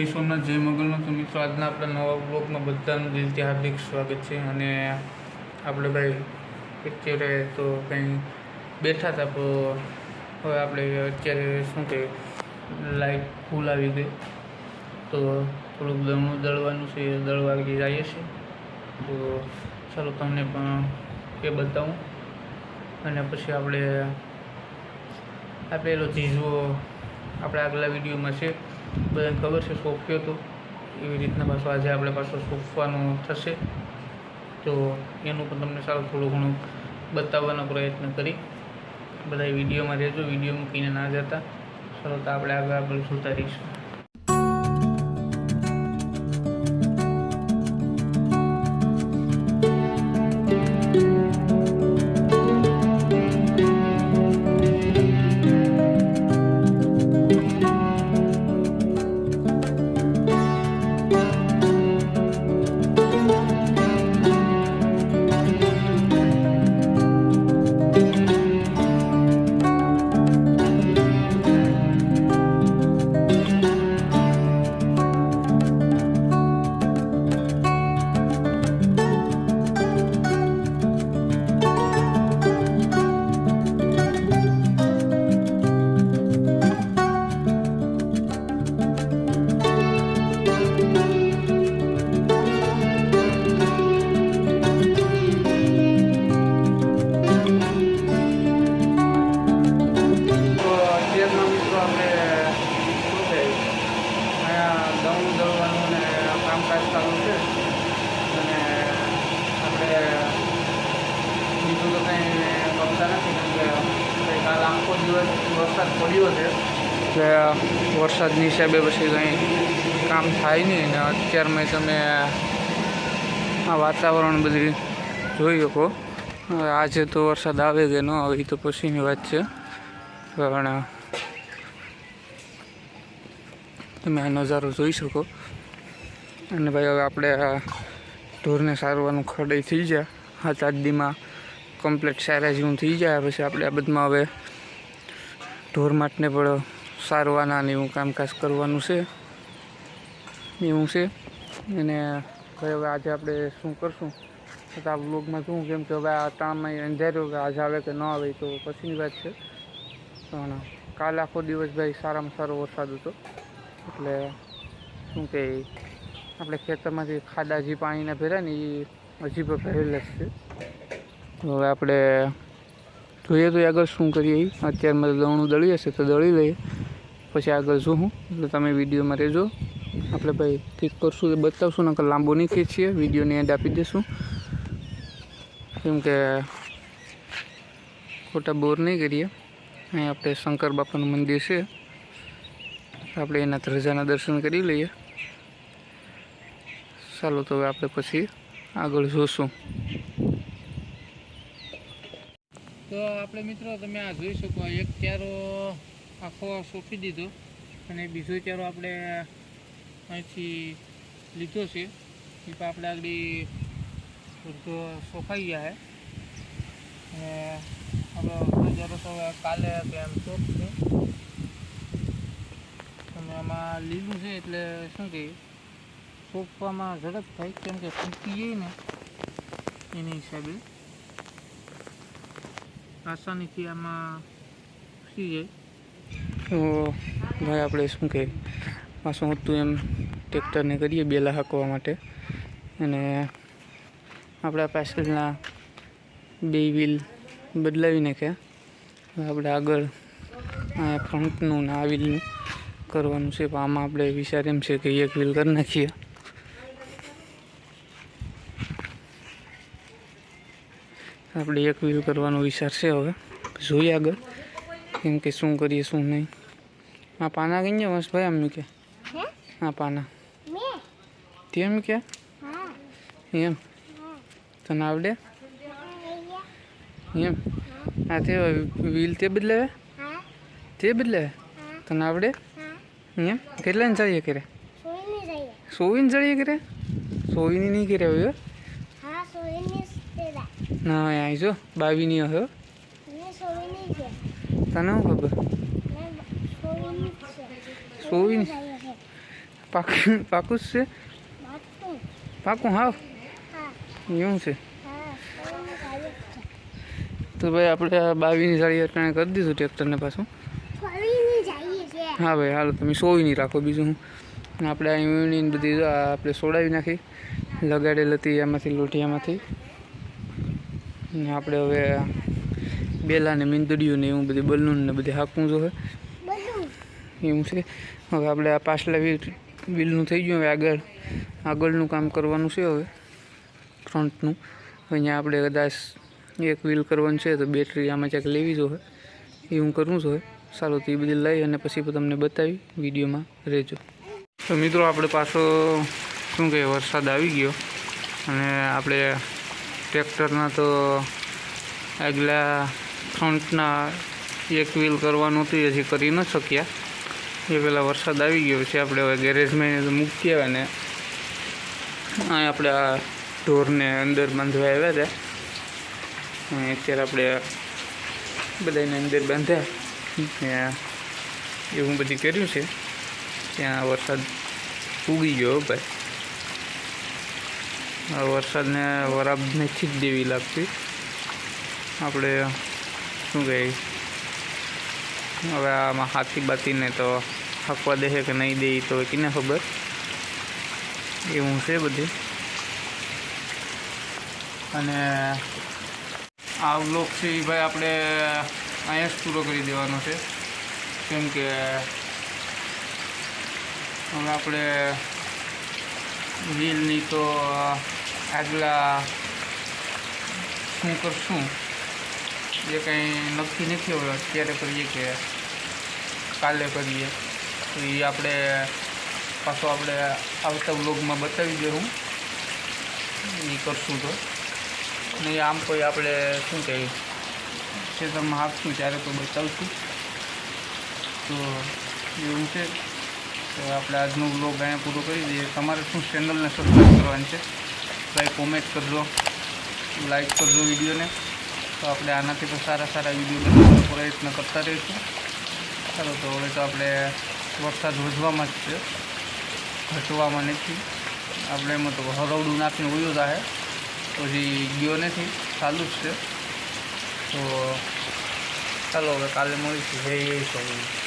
જય સોમનાથ જય મોગલનો તો મિત્રો આજના આપણા નવા બ્લોગમાં બધાનું દિલથી હાર્દિક સ્વાગત છે અને આપણે ભાઈ અત્યારે તો કંઈ બેઠા હતા, તો હવે આપણે અત્યારે શું કે લાઈટ ફૂલ આવી ગઈ. તો થોડુંક દળનું દળવાનું છે દળવા જઈએ છીએ તો ચાલો તમને પણ એ બતાવું. અને પછી આપણે આપેલો ચીજો આપણે આગલા વિડીયોમાં છે. બધાને ખબર છે, સોંપ્યો હતો એવી રીતના પાછો આજે આપણે પાછો સોંપવાનો થશે. તો એનું પણ તમને સારું થોડું ઘણું બતાવવાનો પ્રયત્ન કરી. બધા વિડીયોમાં રહેજો, વીડિયો મૂકીને ના જતા. સરળતા આપણે આગળ આગળ જોતા વરસાદ પડ્યો છે. એટલે વરસાદની હિસાબે પછી કંઈ કામ થાય નહીં ને અત્યારમાં તમે આ વાતાવરણ બધી જોઈ શકો. આજે તો વરસાદ આવે કે ન આવે તો પછીની વાત છે. પણ તમે આ નજારો જોઈ શકો. અને ભાઈ હવે આપણે ઢોરને સારવાનું ખડાઈ થઈ જાય હાથ આદીમાં કમ્પ્લીટ સારા જેવું થઈ જાય પછી આપણે આ બધમાં હવે ઢોર માટને પણ સારવાના ને એવું કામકાજ કરવાનું છે. એવું છે. અને ભાઈ હવે આજે આપણે શું કરશું? આ બ્લોગમાં શું, કેમ કે હવે આ ટાણમાં અંધાર્યું કે આજે આવે કે ન આવે તો પછીની વાત છે. પણ કાલ આખો દિવસ ભાઈ સારામાં સારો વરસાદ હતો. એટલે શું કે આપણે ખેતરમાંથી ખાડા જે પાણીના ભેરા ને એ હજી પણ ભરેલા છે. હવે આપણે જોઈએ તો આગળ શું કરીએ અત્યારે અત્યારમાં દળણું દળી હશે તો દળી લઈએ. પછી આગળ જોઉં એટલે તમે વિડીયોમાં રહેજો. આપણે ભાઈ ઠીક કરશું બતાવશું, નકર લાંબો નહીં ખેંચીએ. વિડીયોની એન્ડ આપી દઈશું કેમ કે ખોટા બોર નહીં કરીએ. અહીં આપણે શંકર બાપાનું મંદિર છે. આપણે એના ધ્રજાના દર્શન કરી લઈએ. ચાલો તો હવે આપણે પછી આગળ જોશું. તો આપણે મિત્રો તમે આ જોઈ શકો, એક ચેરો આખો સોંપી દીધો અને બીજો ચેરો આપણે અહીંથી લીધો છે. એ પણ આપણે આગળ બધો સોંપાઈ ગયા છે. અને હવે નજારો તો કાલે કે એમ શોધશે અને આમાં લીલું છે એટલે શું કહીએ સોંપવામાં ઝડપ થાય કેમ કે ફૂંકી જાય ને એની હિસાબે. આસાનીથી આમાં ઘૂસી જાય? તો ભાઈ આપણે શું કહે પાછું હતું એમ, ટ્રેક્ટરને કરીએ બેલા હાંકવા માટે. અને આપણા પાછળના બે વ્હીલ બદલાવી નાખ્યા. આપણે આગળ આ ફ્રન્ટનું ને આ વ્હીલનું કરવાનું છે. પણ આમાં આપણે વિચાર એમ છે કે એક વ્હીલ કરી નાખીએ. આપણે એક વ્હીલ કરવાનો વિચાર છે હવે. જોઈએ આગળ કેમ કે શું કરીએ શું નહીં. આ પાના કઈ ગયા ભાઈ આમ મૂકે હે? પાના. તેમ કે? એમ? તને આવડે? એમ? આ તે વ્હીલ તે બદલાવે? તે બદલાવે? તને આવડે? એમ? કેટલાને ચડીએ કરે સોવીને ચડીએ કરે સોવીની નહીં કરે હવે ના અહીં જો બાવીની મેં તને શું ખબર? સોવી પાકું પાકું છે? પાકું. હાવ? હા. એવું છે? હા તો ભાઈ આપણે આ બાવીની સાડી અટાણે કરી દીધું ટ્રેક્ટરને પાછું. હા ભાઈ હાલો તમે સોવી નહીં રાખો બીજું હું. આપણે આ ઈવનિંગ બધી આપણે સોડાવી નાખી. લગાડેલ હતી એમાંથી લોટિયામાંથી ને આપણે હવે બેલા ને મીંદડીયું ને એવું બધું બલૂન ને બધી હાંકવું જોઈએ એવું છે. હવે આપણે આ પાછલા વિલનું થઈ ગયું હવે આગળ આગળનું કામ કરવાનું છે હવે ફ્રન્ટનું. અહીંયા આપણે કદાચ એક વ્હીલ કરવાનું છે તો બેટરી આમાં ક્યાંક લેવી જોઈએ એવું કરવું જોઈએ સારું તો એ બધી લઈ અને પછી તમને બતાવી વિડીયોમાં રહેજો. તો મિત્રો આપણે પાછો શું કહે વરસાદ આવી ગયો. અને આપણે ટ્રેક્ટરના તો આગલા ફ્રન્ટના એક વ્હીલ કરવાનું હતું, એ હજી કરી ન શક્યા. એ પહેલાં વરસાદ આવી ગયો છે, આપણે હવે ગેરેજમાં મૂકી આવ્યા ને. અહીં આપણે આ ઢોરને અંદર બાંધવા આવ્યા હતા. અત્યારે આપણે બધાને અંદર બાંધ્યા. ને એવું બધું કર્યું છે. ત્યાં વરસાદ ઉગી ગયો ભાઈ. વરસાદને વરાબ નથી જ દેવી લાગતી. આપણે શું કહીએ? હવે આમાં હાથી બાતીને તો હાંકવા દે કે નહીં દે તો કીને ખબર? એવું છે બધી. અને આ વ્લોગ છે એ ભાઈ આપણે અહીંયા જ પૂરો કરી દેવાનો છે. કેમ કે હવે આપણે વ્હીલની તો આગલા શું કરશું? એ કંઈ નક્કી નથી હવે. અત્યારે કરીએ કે કાલે કરીએ. તો એ આપણે પાછો આપણે આવતા વ્લોગમાં બતાવી દઉં એ કરશું તો. નહીં, આમ કોઈ આપણે શું કહીએ? ખેતરમાં આપશું ત્યારે તો બતાવશું. તો એવું છે. તો આપણે આજનો વ્લોગ અહીંયા પૂરો કરી દઈએ. તમારે શું ચેનલને સબસ્ક્રાઈબ કરવાની છે? ભાઈ કોમેન્ટ કરજો લાઈક કરજો વિડીયોને તો આપણે આનાથી પણ સારા સારા વીડિયો બનાવવાનો પ્રયત્ન કરતા રહીશું. ચાલો તો હવે તો આપણે વરસાદ વધવામાં જ છે. ઘટવામાં નથી. આપણે એમાં તો હરવડું નાખીને ઉયો જાહે. પછી ગયો નથી. ચાલુ જ છે. તો ચાલો હવે કાલે મળીશું. જય સ્વામી